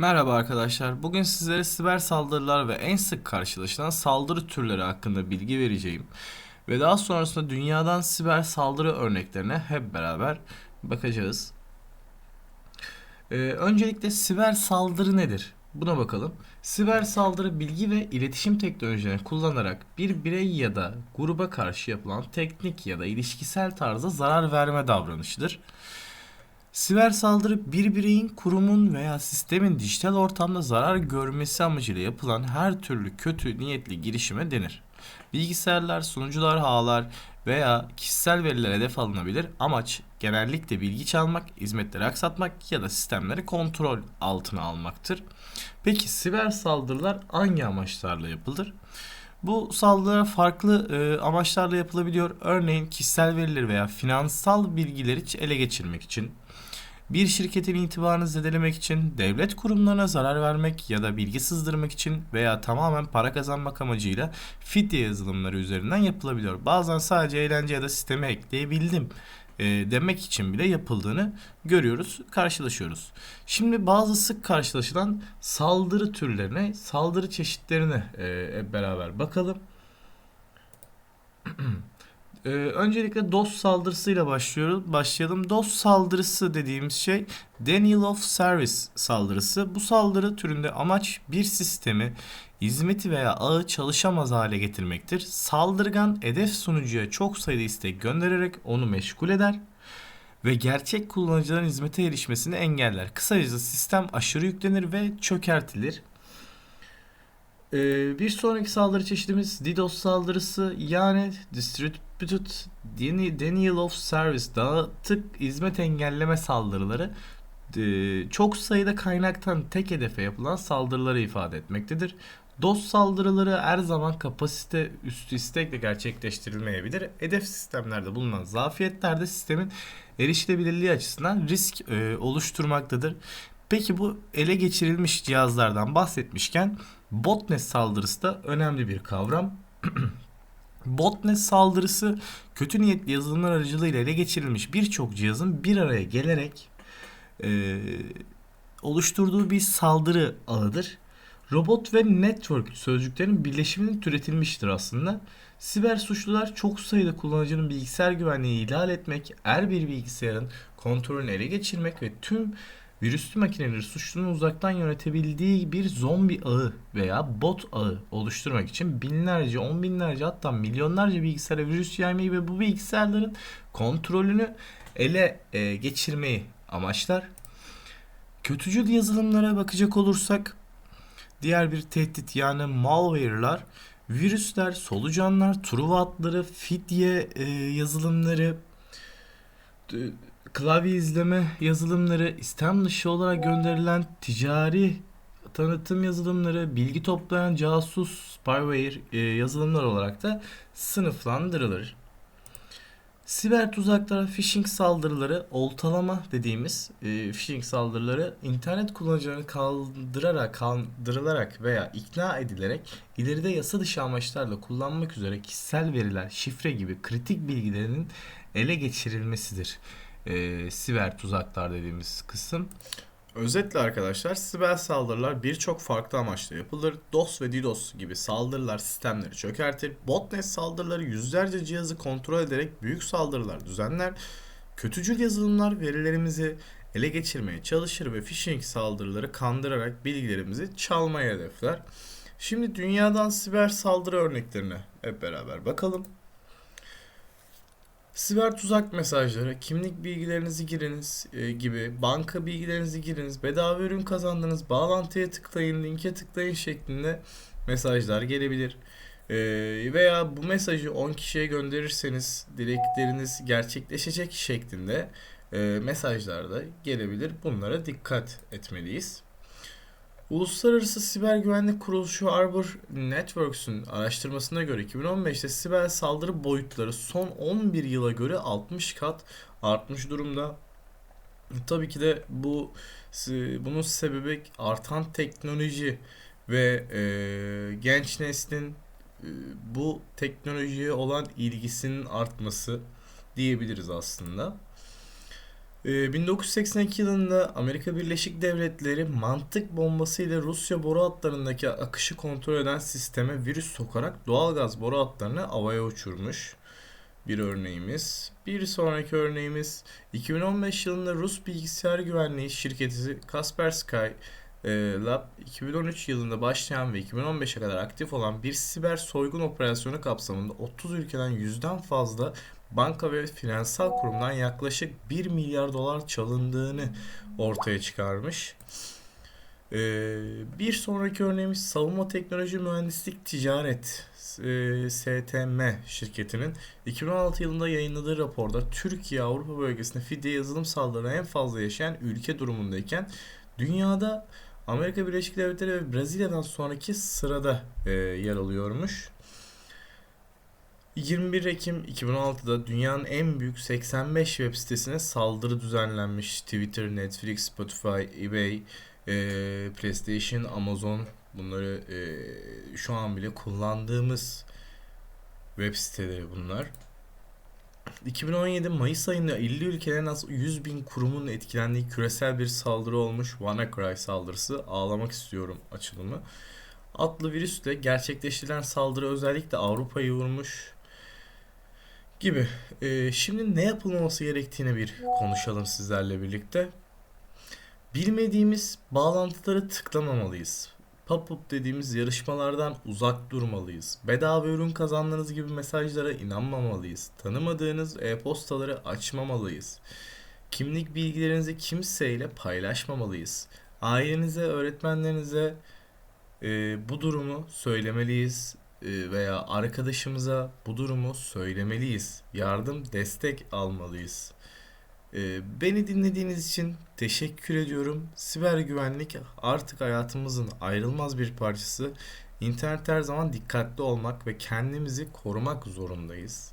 Merhaba arkadaşlar. Bugün sizlere siber saldırılar ve en sık karşılaşılan saldırı türleri hakkında bilgi vereceğim. Ve daha sonrasında dünyadan siber saldırı örneklerine hep beraber bakacağız. Ee, öncelikle siber saldırı nedir? Buna bakalım. Siber saldırı bilgi ve iletişim teknolojilerini kullanarak bir birey ya da gruba karşı yapılan teknik ya da ilişkisel tarzda zarar verme davranışıdır. Siber saldırı bir bireyin, kurumun veya sistemin dijital ortamda zarar görmesi amacıyla yapılan her türlü kötü niyetli girişime denir. Bilgisayarlar, sunucular, ağlar veya kişisel veriler hedef alınabilir. Amaç genellikle bilgi çalmak, hizmetleri aksatmak ya da sistemleri kontrol altına almaktır. Peki siber saldırılar hangi amaçlarla yapılır? Bu saldırılar farklı e, amaçlarla yapılabiliyor. Örneğin kişisel verileri veya finansal bilgileri ele geçirmek için, bir şirketin itibarını zedelemek için, devlet kurumlarına zarar vermek ya da bilgi sızdırmak için veya tamamen para kazanmak amacıyla fidye yazılımları üzerinden yapılabiliyor. Bazen sadece eğlence ya da sisteme ekleyebildim e, demek için bile yapıldığını görüyoruz, karşılaşıyoruz. Şimdi bazı sık karşılaşılan saldırı türlerine, saldırı çeşitlerine e, beraber bakalım. Ee, öncelikle DOS saldırısıyla başlıyoruz. Başlayalım. DOS saldırısı dediğimiz şey Denial of Service saldırısı. Bu saldırı türünde amaç bir sistemi, hizmeti veya ağı çalışamaz hale getirmektir. Saldırgan hedef sunucuya çok sayıda istek göndererek onu meşgul eder ve gerçek kullanıcıların hizmete erişmesini engeller. Kısacası sistem aşırı yüklenir ve çökertilir. Ee, bir sonraki saldırı çeşidimiz DDoS saldırısı yani Distributed Denial of Service dağıtık hizmet engelleme saldırıları ee, çok sayıda kaynaktan tek hedefe yapılan saldırıları ifade etmektedir. DOS saldırıları her zaman kapasite üstü istekle gerçekleştirilmeyebilir. Hedef sistemlerde bulunan zafiyetlerde sistemin erişilebilirliği açısından risk e, oluşturmaktadır. Peki bu ele geçirilmiş cihazlardan bahsetmişken botnet saldırısı da önemli bir kavram. botnet saldırısı kötü niyetli yazılımlar aracılığıyla ele geçirilmiş birçok cihazın bir araya gelerek e, oluşturduğu bir saldırı ağıdır. Robot ve network sözcüklerin birleşiminin türetilmiştir aslında. Siber suçlular çok sayıda kullanıcının bilgisayar güvenliğini ihlal etmek, her bir bilgisayarın kontrolünü ele geçirmek ve tüm virüslü makineleri suçlunun uzaktan yönetebildiği bir zombi ağı veya bot ağı oluşturmak için binlerce, on binlerce hatta milyonlarca bilgisayara virüs yaymayı ve bu bilgisayarların kontrolünü ele e, geçirmeyi amaçlar. Kötücül yazılımlara bakacak olursak diğer bir tehdit yani malware'lar, virüsler, solucanlar, truva atları, fidye e, yazılımları, klavye izleme yazılımları, istem dışı olarak gönderilen ticari tanıtım yazılımları, bilgi toplayan casus, spyware e, yazılımlar olarak da sınıflandırılır. Siber tuzaklar, phishing saldırıları, oltalama dediğimiz e, phishing saldırıları internet kullanıcılarını kaldırarak, kandırılarak veya ikna edilerek ileride yasa dışı amaçlarla kullanmak üzere kişisel veriler, şifre gibi kritik bilgilerinin ele geçirilmesidir e, siber tuzaklar dediğimiz kısım. Özetle arkadaşlar siber saldırılar birçok farklı amaçla yapılır. DOS ve DDoS gibi saldırılar sistemleri çökertir. Botnet saldırıları yüzlerce cihazı kontrol ederek büyük saldırılar düzenler. Kötücül yazılımlar verilerimizi ele geçirmeye çalışır ve phishing saldırıları kandırarak bilgilerimizi çalmaya hedefler. Şimdi dünyadan siber saldırı örneklerine hep beraber bakalım. Siber tuzak mesajları, kimlik bilgilerinizi giriniz e, gibi, banka bilgilerinizi giriniz, bedava ürün kazandınız, bağlantıya tıklayın, linke tıklayın şeklinde mesajlar gelebilir. E, veya bu mesajı 10 kişiye gönderirseniz dilekleriniz gerçekleşecek şeklinde e, mesajlar da gelebilir. Bunlara dikkat etmeliyiz. Uluslararası Siber Güvenlik Kuruluşu Arbor Networks'ün araştırmasına göre 2015'te siber saldırı boyutları son 11 yıla göre 60 kat artmış durumda. Tabii ki de bu bunun sebebi artan teknoloji ve e, genç neslin e, bu teknolojiye olan ilgisinin artması diyebiliriz aslında. Ee, 1982 yılında Amerika Birleşik Devletleri mantık bombası ile Rusya boru hatlarındaki akışı kontrol eden sisteme virüs sokarak doğalgaz boru hatlarını havaya uçurmuş. Bir örneğimiz. Bir sonraki örneğimiz 2015 yılında Rus bilgisayar güvenliği şirketi Kaspersky e, Lab 2013 yılında başlayan ve 2015'e kadar aktif olan bir siber soygun operasyonu kapsamında 30 ülkeden 100'den fazla banka ve finansal kurumdan yaklaşık 1 milyar dolar çalındığını ortaya çıkarmış. Ee, bir sonraki örneğimiz savunma teknoloji mühendislik ticaret e, STM şirketinin 2016 yılında yayınladığı raporda Türkiye Avrupa bölgesinde fidye yazılım saldırıları en fazla yaşayan ülke durumundayken dünyada Amerika Birleşik Devletleri ve Brezilya'dan sonraki sırada e, yer alıyormuş. 21 Ekim 2016'da dünyanın en büyük 85 web sitesine saldırı düzenlenmiş. Twitter, Netflix, Spotify, eBay, e, PlayStation, Amazon bunları e, şu an bile kullandığımız web siteleri bunlar. 2017 Mayıs ayında 50 ülkeden az 100 bin kurumun etkilendiği küresel bir saldırı olmuş WannaCry saldırısı ağlamak istiyorum açılımı. Adlı virüsle gerçekleştirilen saldırı özellikle Avrupa'yı vurmuş gibi. Ee, şimdi ne yapılmaması gerektiğini bir konuşalım sizlerle birlikte. Bilmediğimiz bağlantıları tıklamamalıyız. Pop-up dediğimiz yarışmalardan uzak durmalıyız. Bedava ürün kazandığınız gibi mesajlara inanmamalıyız. Tanımadığınız e-postaları açmamalıyız. Kimlik bilgilerinizi kimseyle paylaşmamalıyız. Ailenize, öğretmenlerinize e, bu durumu söylemeliyiz e, veya arkadaşımıza bu durumu söylemeliyiz. Yardım, destek almalıyız. E, beni dinlediğiniz için teşekkür ediyorum. Siber güvenlik artık hayatımızın ayrılmaz bir parçası. İnternet her zaman dikkatli olmak ve kendimizi korumak zorundayız.